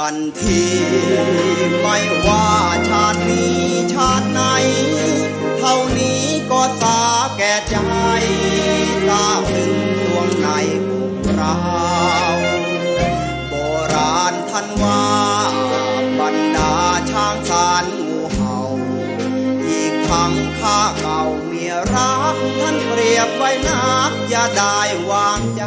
กันทีไม่ว่าชาตินี้ชาติไหน เท่านี้ก็สาแก่ใจทราถึงดวงในพวกเราโบราณท่านว่าบรรดาช้างสารงูเห่า อีกทั้งข้าเก่าเมียรักท่านเปรียบไว้นักอย่าได้วางใจ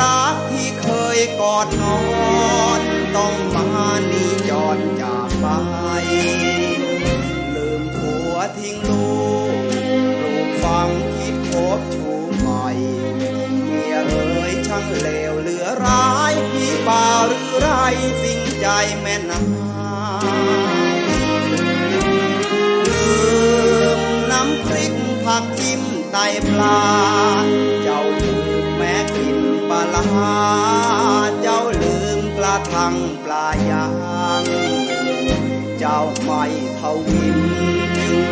รักที่เคยกอดนอนต้องมานี้ยอนจากไป ลืมผัวทิ้งลูกลูกฟังคิดพบชูใหม่เมียเอ๋ยช่างเลวเหลือร้ายพี่ป่าหรือไรสิ่งใจแม่นา ไม่ทวิน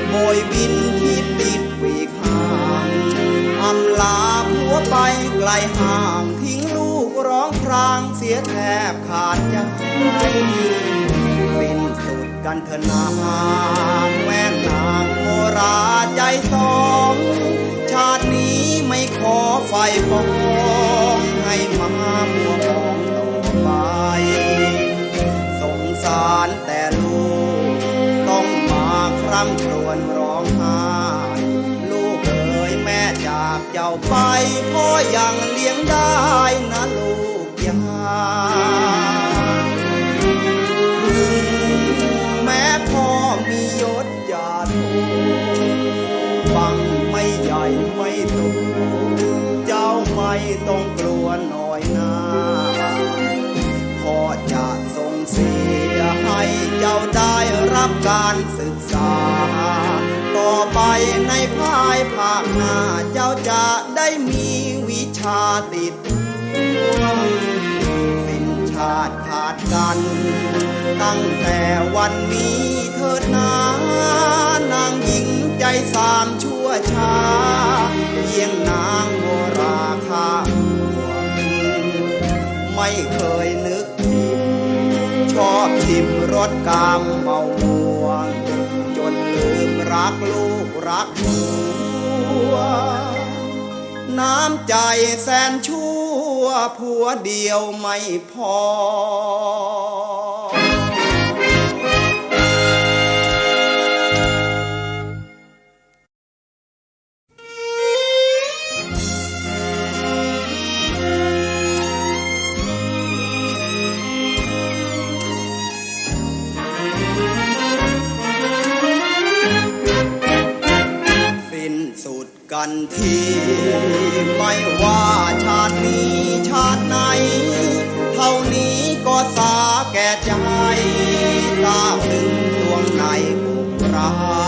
โบยบินที่ติดปีกห่างอำลาผัวไปไกลห่างทิ้งลูกร้องครางเสียแทบขาดใจสิ้นสุดกันเถอะนางแม่นางโมราใจสอ ร่ำครวญร้องไห้ลูกเอ๋ยแม่จากเจ้าไปพ่อยังเลี้ยงได้นะลูกยาแม้พ่อมียศจาโทฟังไม่ใหญ่ไม่โตเจ้าไม่ต้องกลัวหน่อยนาพ่อจะส่งเสียให้เจ้าได้รับการศึก อไปในภายภาคหน้าเจ้าจะได้มีวิชาติดตัวสิ้นชาติขาดกัน ตั้งแต่วันนี้เถิดนานางหญิงใจสามชั่วช้าเพียงนางโมราคาหัวไม่เคยนึกทิมชอบชิมรสกามเมามัวจนลืมรักลูก รักผัว น้ำใจแสนชั่วผัวเดียวไม่พอ กันทีไม่ว่าชาตินี้ชาติไหน เท่านี้ก็สาแก่ใจตาถึงดวงในของเรา